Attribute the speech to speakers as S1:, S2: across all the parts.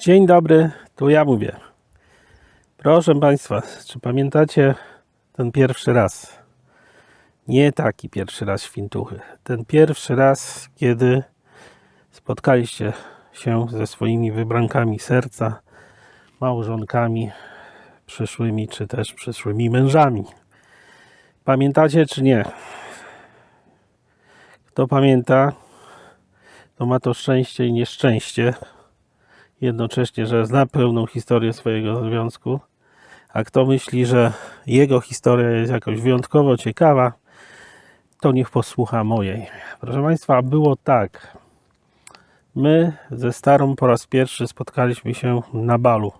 S1: Dzień dobry, tu ja mówię. Proszę Państwa, czy pamiętacie ten pierwszy raz? Nie taki pierwszy raz świntuchy. Ten pierwszy raz, kiedy spotkaliście się ze swoimi wybrankami serca, małżonkami, przyszłymi czy też przyszłymi mężami. Pamiętacie czy nie? Kto pamięta, to ma to szczęście i nieszczęście jednocześnie, że zna pełną historię swojego związku, a kto myśli, że jego historia jest jakoś wyjątkowo ciekawa, to niech posłucha mojej. Proszę Państwa, było tak. My ze starą po raz pierwszy spotkaliśmy się na balu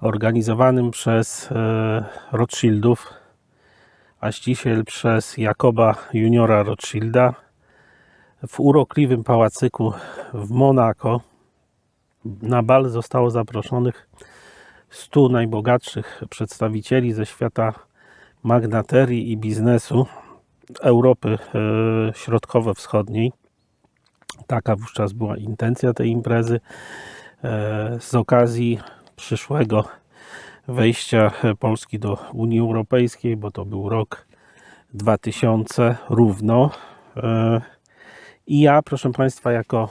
S1: organizowanym przez e, Rothschildów, a ściślej przez Jakoba juniora Rothschilda w urokliwym pałacyku w Monako. Na bal zostało zaproszonych 100 najbogatszych przedstawicieli ze świata magnaterii i biznesu Europy e, Środkowo-Wschodniej. Taka wówczas była intencja tej imprezy. E, Z okazji przyszłego wejścia Polski do Unii Europejskiej, bo to był rok 2000 równo. I ja, proszę Państwa, jako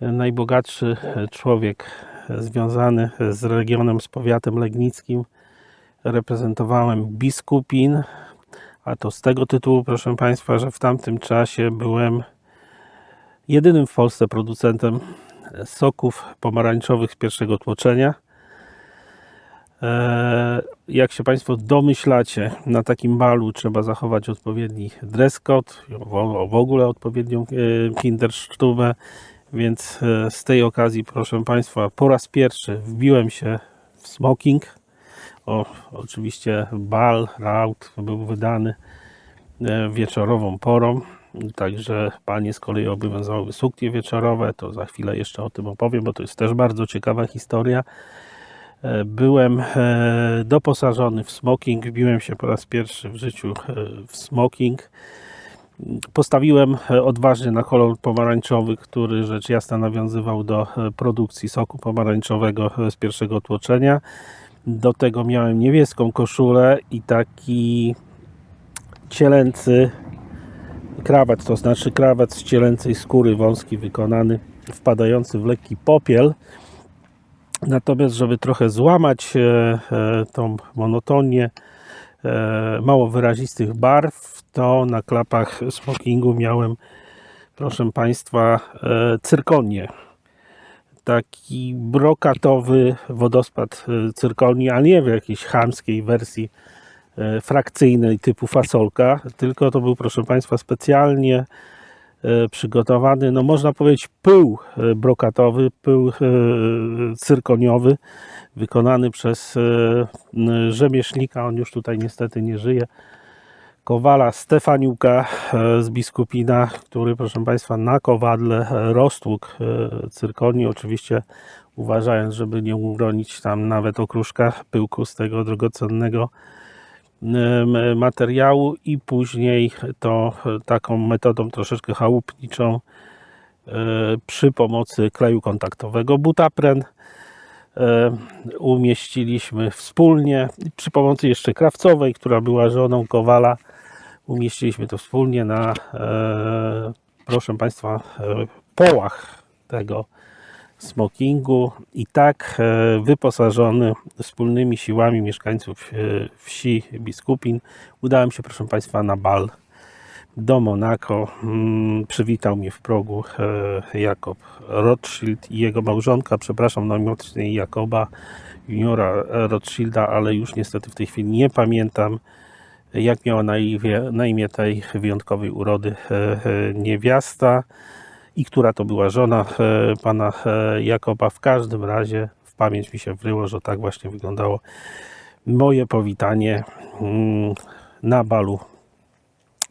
S1: najbogatszy człowiek związany z regionem, z powiatem legnickim, reprezentowałem biskupin, a to z tego tytułu, proszę Państwa, że w tamtym czasie byłem jedynym w Polsce producentem soków pomarańczowych z pierwszego tłoczenia. E, Jak się Państwo domyślacie, na takim balu trzeba zachować odpowiedni dress code, w ogóle odpowiednią e, kinderstubę, więc e, z tej okazji, proszę Państwa, po raz pierwszy wbiłem się w smoking. O, oczywiście bal, raut był wydany wieczorową porą. Także panie z kolei obowiązywały suknie wieczorowe. To za chwilę jeszcze o tym opowiem, bo to jest też bardzo ciekawa historia. Byłem e, doposażony w smoking. Wbiłem się po raz pierwszy w życiu e, w smoking. Postawiłem e, odważnie na kolor pomarańczowy, który rzecz jasna nawiązywał do produkcji soku pomarańczowego z pierwszego tłoczenia. Do tego miałem niebieską koszulę i taki cielęcy krawat, to znaczy krawat z cielęcej skóry wąski wykonany, wpadający w lekki popiel. Natomiast, żeby trochę złamać e, e, tą monotonię e, mało wyrazistych barw, to na klapach smokingu miałem, proszę Państwa, cyrkonię. Taki brokatowy wodospad cyrkonii, a nie w jakiejś chamskiej wersji frakcyjnej typu fasolka, tylko to był, proszę Państwa, specjalnie przygotowany, no można powiedzieć pył e, brokatowy, pył e, cyrkoniowy, wykonany przez e, rzemieślnika, on już tutaj niestety nie żyje, Kowala Stefaniuka e, z Biskupina, który, proszę Państwa, na kowadle e, roztłukł e, cyrkonii, oczywiście uważając, żeby nie uronić tam nawet okruszka pyłku z tego drogocennego materiału i później to taką metodą troszeczkę chałupniczą e, przy pomocy kleju kontaktowego Butapren e, umieściliśmy wspólnie. Przy pomocy jeszcze krawcowej, która była żoną Kowala umieściliśmy to wspólnie na e, proszę Państwa połach tego smokingu i tak e, wyposażony wspólnymi siłami mieszkańców e, wsi Biskupin. Udałem się proszę Państwa na bal do Monako. Mm, Przywitał mnie w progu e, Jakob Rothschild i jego małżonka, przepraszam najmocniej Jakoba juniora Rothschilda, ale już niestety w tej chwili nie pamiętam jak miała na imię, na imię tej wyjątkowej urody niewiasta i która to była żona e, pana e, Jakoba. W każdym razie w pamięć mi się wryło, że tak właśnie wyglądało moje powitanie mm, na balu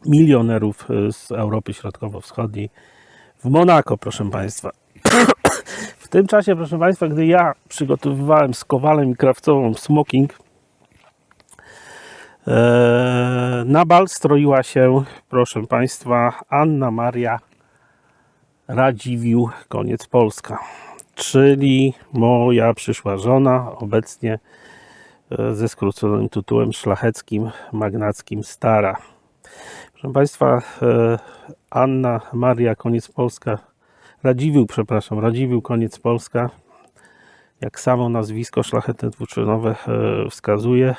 S1: milionerów e, z Europy Środkowo-Wschodniej w Monako, proszę Państwa. W tym czasie, proszę Państwa, gdy ja przygotowywałem z Kowalem i Krawcową smoking, na bal stroiła się, proszę Państwa, Anna Maria Radziwiłł, koniec Polska. Czyli moja przyszła żona, obecnie e, ze skróconym tytułem szlacheckim, magnackim Stara. Proszę Państwa, e, Anna Maria, koniec Polska, Radziwiłł, przepraszam, Radziwiłł, koniec Polska, jak samo nazwisko szlachetne dwuczynowe e, wskazuje,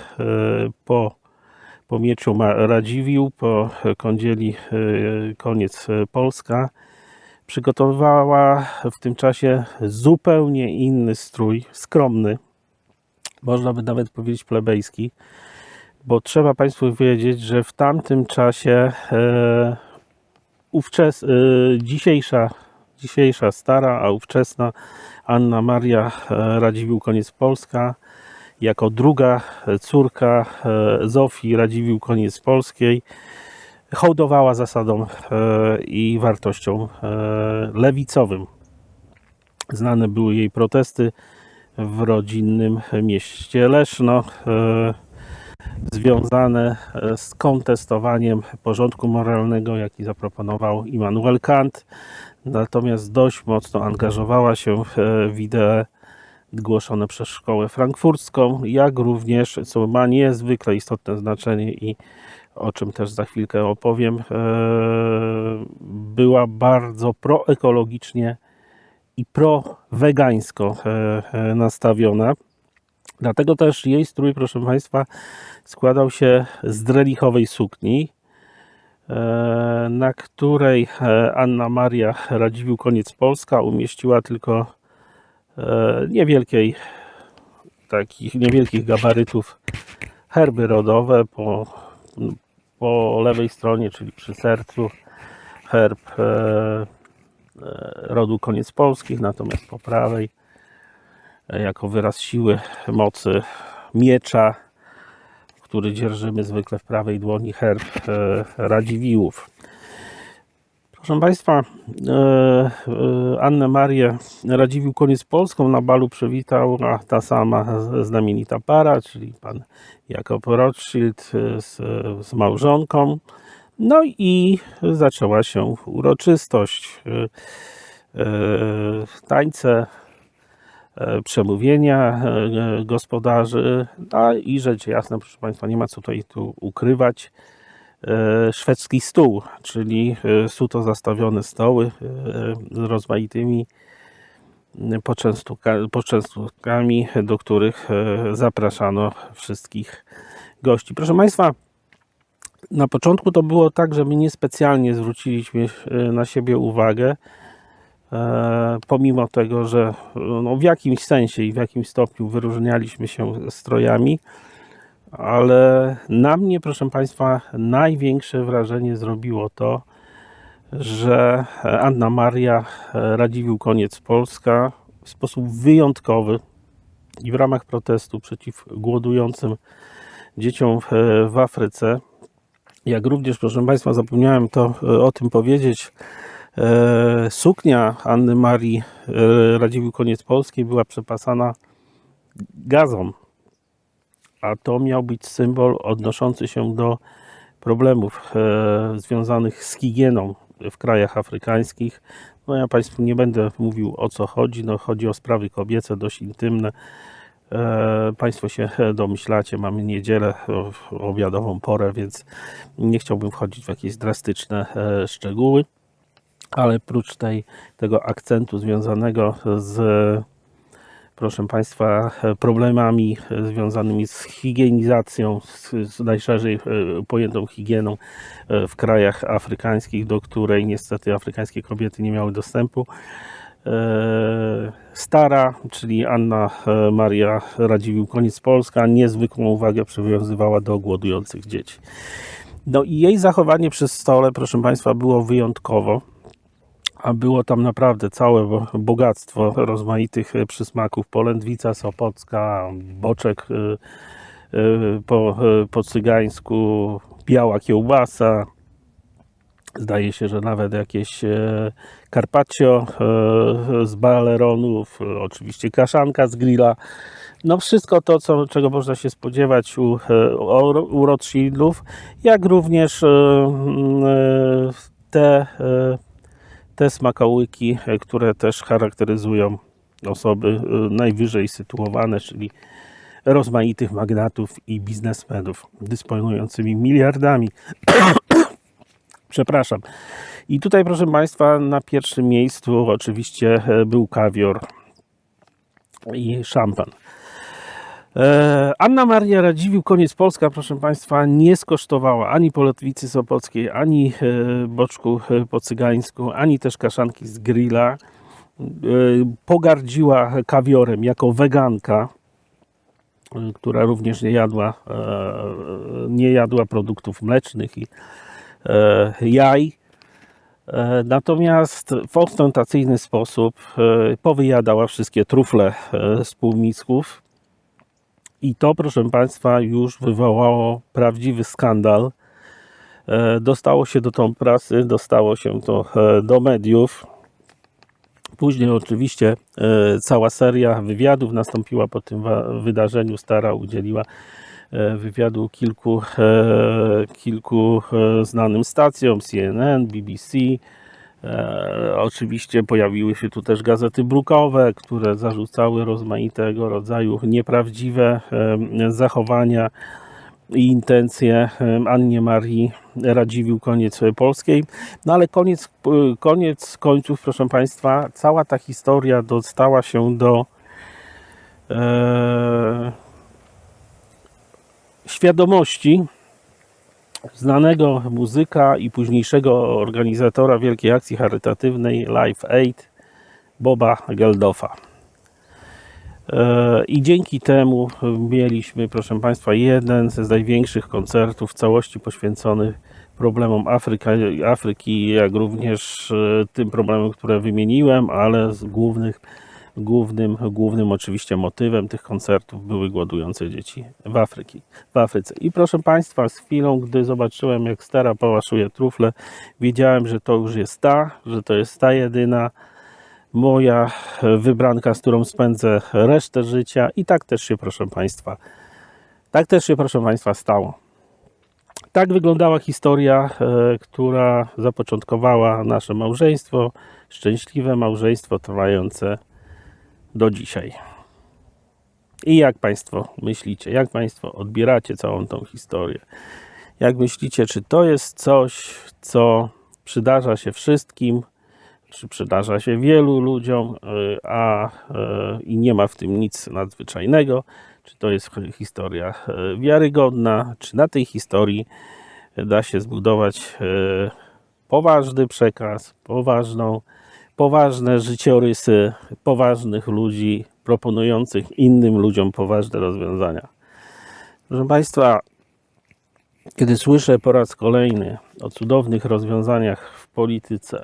S1: po, po mieczu Radziwiłł, po kądzieli koniec Polska, przygotowywała w tym czasie zupełnie inny strój, skromny, można by nawet powiedzieć plebejski, bo trzeba Państwu wiedzieć, że w tamtym czasie e, ówczes, e, dzisiejsza, dzisiejsza stara, a ówczesna Anna Maria e, Radziwiłł Koniec Polska. Jako druga córka e, Zofii Radziwiłł Koniec Polskiej hołdowała zasadom e, i wartościom e, lewicowym. Znane były jej protesty w rodzinnym mieście Leszno, e, związane z kontestowaniem porządku moralnego, jaki zaproponował Immanuel Kant. Natomiast dość mocno angażowała się w wideo głoszone przez szkołę frankfurcką, jak również, co ma niezwykle istotne znaczenie i o czym też za chwilkę opowiem, e, była bardzo proekologicznie i prowegańsko e, e, nastawiona. Dlatego też jej strój, proszę Państwa, składał się z drelichowej sukni, na której Anna Maria Radziwiłł Koniec Polska umieściła tylko niewielkiej, takich niewielkich gabarytów herby rodowe po, po lewej stronie, czyli przy sercu herb e, e, rodu Koniec Polskich, natomiast po prawej e, jako wyraz siły, mocy miecza, który dzierżymy zwykle w prawej dłoni herb Radziwiłłów. Proszę Państwa, e, e, Annę Marię Radziwiłł koniec Polską na balu przywitała ta sama znamienita para, czyli pan Jakob Rothschild e, z, z małżonką. No i zaczęła się uroczystość. Tańce, przemówienia gospodarzy, a i rzecz jasna, proszę Państwa, nie ma co tutaj tu ukrywać, szwedzki stół, czyli e, suto zastawione stoły e, z rozmaitymi poczęstuka- poczęstunkami, do których e, zapraszano wszystkich gości. Proszę Państwa, na początku to było tak, że my niespecjalnie zwróciliśmy e, na siebie uwagę, e, pomimo tego, że no, w jakimś sensie i w jakimś stopniu wyróżnialiśmy się strojami, ale na mnie, proszę Państwa, największe wrażenie zrobiło to, że Anna Maria Radziwiłł Koniec Polska w sposób wyjątkowy i w ramach protestu przeciw głodującym dzieciom w, w Afryce, jak również, proszę Państwa, zapomniałem to e, o tym powiedzieć, e, suknia Anny Marii e, Radziwiłł Koniec Polskiej była przepasana gazą, a to miał być symbol odnoszący się do problemów e, związanych z higieną w krajach afrykańskich. No ja Państwu nie będę mówił o co chodzi, no chodzi o sprawy kobiece, dość intymne. E, Państwo się domyślacie, mamy niedzielę, obiadową porę, więc nie chciałbym wchodzić w jakieś drastyczne e, szczegóły, ale prócz tej, tego akcentu związanego z proszę Państwa, problemami związanymi z higienizacją, z, z najszerzej e, pojętą higieną e, w krajach afrykańskich, do której niestety afrykańskie kobiety nie miały dostępu. E, Stara, czyli Anna Maria Radziwiłł Koniec Polska, niezwykłą uwagę przywiązywała do głodujących dzieci. No i jej zachowanie przy stole, proszę Państwa, było wyjątkowo a było tam naprawdę całe bo- bogactwo rozmaitych e, przysmaków. Polędwica sopocka, boczek e, e, po, po cygańsku, biała kiełbasa. Zdaje się, że nawet jakieś carpaccio z baleronów, oczywiście kaszanka z grilla. No wszystko to, co, czego można się spodziewać u, u Rothschildów, jak również te te smakołyki, e, które też charakteryzują osoby e, najwyżej sytuowane, czyli rozmaitych magnatów i biznesmenów dysponującymi miliardami. Przepraszam. I tutaj, proszę Państwa, na pierwszym miejscu oczywiście e, był kawior i szampan. E, Anna Maria Radziwiłł, koniec Polska, proszę Państwa, nie skosztowała ani polotwicy sopockiej, ani e, boczku e, po cygańsku, ani też kaszanki z grilla. Pogardziła kawiorem jako weganka, która również nie jadła, nie jadła produktów mlecznych i jaj. Natomiast w ostentacyjny sposób powyjadała wszystkie trufle z półmisków. I to, proszę Państwa, już wywołało prawdziwy skandal. E, Dostało się do tą prasy, dostało się to e, do mediów. Później oczywiście e, cała seria wywiadów nastąpiła po tym wydarzeniu. Stara udzieliła wywiadu kilku, kilku znanym stacjom, CNN, BBC. E, oczywiście pojawiły się tu też gazety brukowe, które zarzucały rozmaitego rodzaju nieprawdziwe e, zachowania i intencje em, Annie Marii Radziwiłł, koniec polskiej. No ale koniec, koniec końców, proszę Państwa, cała ta historia dostała się do e, świadomości znanego muzyka i późniejszego organizatora wielkiej akcji charytatywnej Live Aid, Boba Geldofa. E, I dzięki temu mieliśmy, proszę Państwa, jeden z największych koncertów w całości poświęconych problemom Afryka, Afryki, jak również e, tym problemom, które wymieniłem, ale z głównych, głównym, głównym oczywiście motywem tych koncertów były głodujące dzieci w, Afryki, w Afryce. I proszę Państwa, z chwilą, gdy zobaczyłem, jak stara pałaszuje trufle, wiedziałem, że to już jest ta, że to jest ta jedyna, moja wybranka, z którą spędzę resztę życia i tak też się proszę Państwa, tak też się proszę Państwa stało. Tak wyglądała historia, e, która zapoczątkowała nasze małżeństwo, szczęśliwe małżeństwo trwające do dzisiaj. I jak Państwo myślicie, jak Państwo odbieracie całą tą historię? Jak myślicie, czy to jest coś, co przydarza się wszystkim, czy przydarza się wielu ludziom, y, a y, i nie ma w tym nic nadzwyczajnego, czy to jest historia y, wiarygodna, czy na tej historii da się zbudować poważny przekaz, poważną, poważne życiorysy poważnych ludzi proponujących innym ludziom poważne rozwiązania. Proszę Państwa, kiedy słyszę po raz kolejny o cudownych rozwiązaniach w polityce,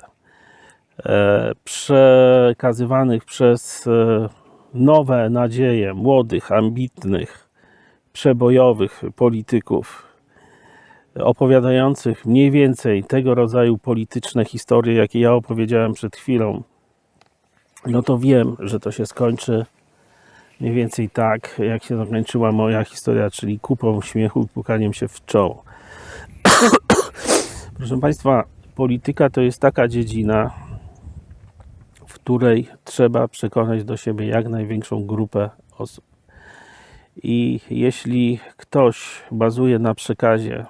S1: e, przekazywanych przez e, nowe nadzieje młodych, ambitnych, przebojowych polityków, opowiadających mniej więcej tego rodzaju polityczne historie, jakie ja opowiedziałem przed chwilą, no to wiem, że to się skończy mniej więcej tak, jak się zakończyła moja historia, czyli kupą śmiechu i pukaniem się w czoło. Proszę Państwa, polityka to jest taka dziedzina, w której trzeba przekonać do siebie jak największą grupę osób. I jeśli ktoś bazuje na przekazie,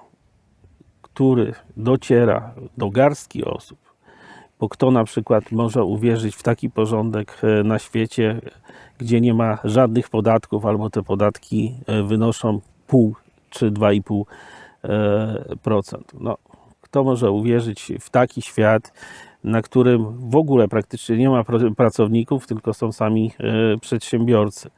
S1: który dociera do garstki osób, bo kto na przykład może uwierzyć w taki porządek e, na świecie, gdzie nie ma żadnych podatków, albo te podatki e, wynoszą pół czy 2,5%. e. No, kto może uwierzyć w taki świat, na którym w ogóle praktycznie nie ma pracowników, tylko są sami przedsiębiorcy?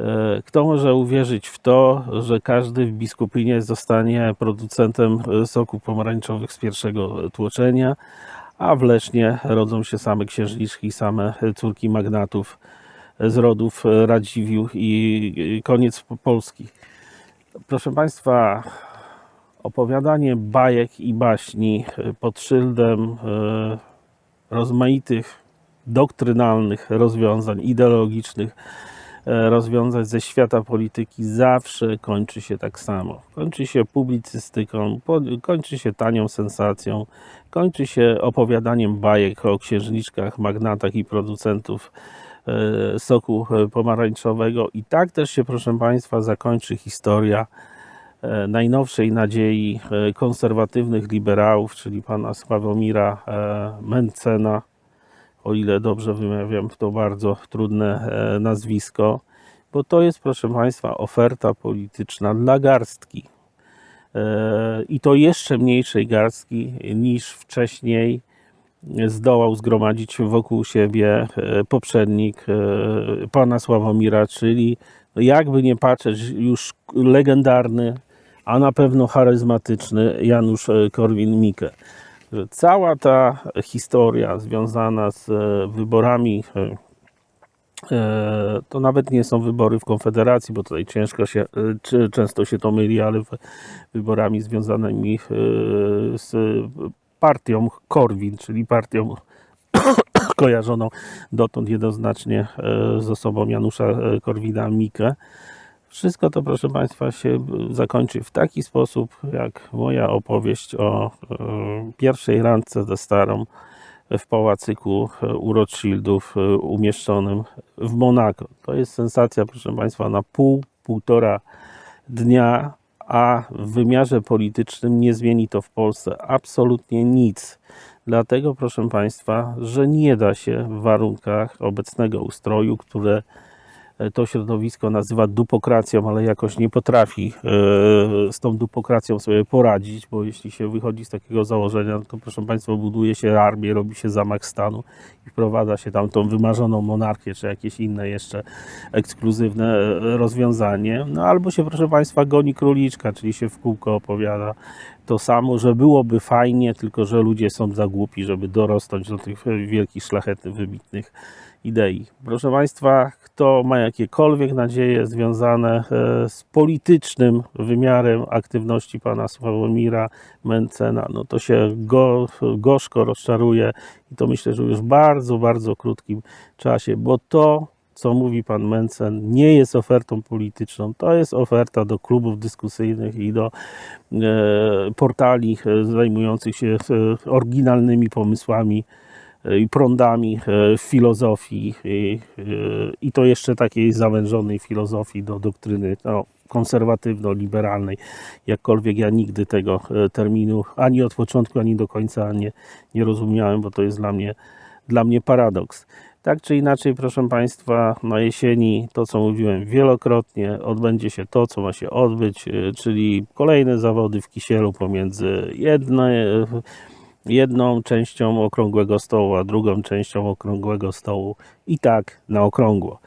S1: E, Kto może uwierzyć w to, że każdy w biskupinie zostanie producentem e, soków pomarańczowych z pierwszego tłoczenia, a w Lesznie rodzą się same księżniczki, same córki magnatów z rodów e, Radziwiłł i koniec Polski. Proszę Państwa, opowiadanie bajek i baśni pod szyldem rozmaitych doktrynalnych rozwiązań ideologicznych rozwiązać ze świata polityki zawsze kończy się tak samo. Kończy się publicystyką, kończy się tanią sensacją, kończy się opowiadaniem bajek o księżniczkach, magnatach i producentów e, soku e, pomarańczowego i tak też się, proszę Państwa, zakończy historia e, najnowszej nadziei e, konserwatywnych liberałów, czyli pana Sławomira e, Mencena, o ile dobrze wymawiam to bardzo trudne e, nazwisko, bo to jest, proszę Państwa, oferta polityczna dla garstki. E, I to jeszcze mniejszej garstki niż wcześniej zdołał zgromadzić wokół siebie e, poprzednik pana Sławomira, czyli no jakby nie patrzeć, już legendarny, a na pewno charyzmatyczny Janusz Korwin-Mikke. Że cała ta historia związana z e, wyborami, e, e, to nawet nie są wybory w Konfederacji, bo tutaj ciężko się, często się to myli, ale wyborami związanymi z partią Korwin, czyli partią kojarzoną dotąd jednoznacznie z osobą Janusza Korwina-Mikke. Wszystko to, proszę Państwa, się zakończy w taki sposób, jak moja opowieść o e, pierwszej randce ze starą w pałacyku e, u Rothschildów e, umieszczonym w Monako. To jest sensacja, proszę Państwa, na pół, półtora dnia, a w wymiarze politycznym nie zmieni to w Polsce absolutnie nic. Dlatego, proszę Państwa, że nie da się w warunkach obecnego ustroju, które to środowisko nazywa dupokracją, ale jakoś nie potrafi e, z tą dupokracją sobie poradzić, bo jeśli się wychodzi z takiego założenia, no to proszę Państwa, buduje się armię, robi się zamach stanu i wprowadza się tam tą wymarzoną monarchię, czy jakieś inne jeszcze ekskluzywne e, rozwiązanie. No albo się, proszę Państwa, goni króliczka, czyli się w kółko opowiada to samo, że byłoby fajnie, tylko że ludzie są za głupi, żeby dorosnąć do tych wielkich, szlachetnych, wybitnych idei. Proszę Państwa, kto ma jakiekolwiek nadzieje związane e, z politycznym wymiarem aktywności pana Sławomira Mencena, no to się go, gorzko rozczaruje i to myślę, że już w bardzo, bardzo krótkim czasie, bo to co mówi pan Mencen, nie jest ofertą polityczną. To jest oferta do klubów dyskusyjnych i do e, portali e, zajmujących się e, oryginalnymi pomysłami i prądami e, filozofii i, e, i to jeszcze takiej zawężonej filozofii do doktryny no, konserwatywno-liberalnej. Jakkolwiek ja nigdy tego e, terminu ani od początku, ani do końca nie, nie rozumiałem, bo to jest dla mnie, dla mnie paradoks. Tak czy inaczej, proszę Państwa, na jesieni to, co mówiłem wielokrotnie, odbędzie się to, co ma się odbyć, e, czyli kolejne zawody w kisielu pomiędzy jedne, jedną częścią okrągłego stołu, a drugą częścią okrągłego stołu i tak na okrągło.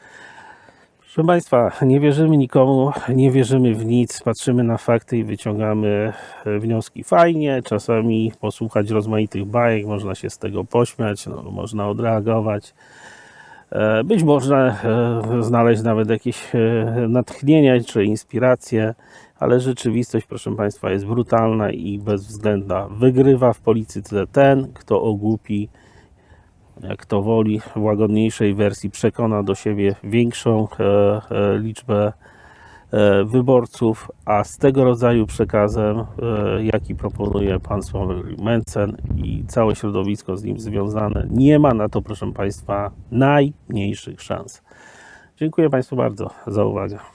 S1: Proszę Państwa, nie wierzymy nikomu, nie wierzymy w nic, patrzymy na fakty i wyciągamy e, wnioski. Fajnie, czasami posłuchać rozmaitych bajek, można się z tego pośmiać, no, można odreagować. E, Być może e, znaleźć nawet jakieś e, natchnienia czy inspiracje, ale rzeczywistość, proszę Państwa, jest brutalna i bezwzględna. Wygrywa w polityce ten, kto ogłupi, jak to woli, w łagodniejszej wersji przekona do siebie większą e, e, liczbę e, wyborców, a z tego rodzaju przekazem, e, jaki proponuje pan Sławomir Mencen i całe środowisko z nim związane, nie ma na to, proszę Państwa, najmniejszych szans. Dziękuję Państwu bardzo za uwagę.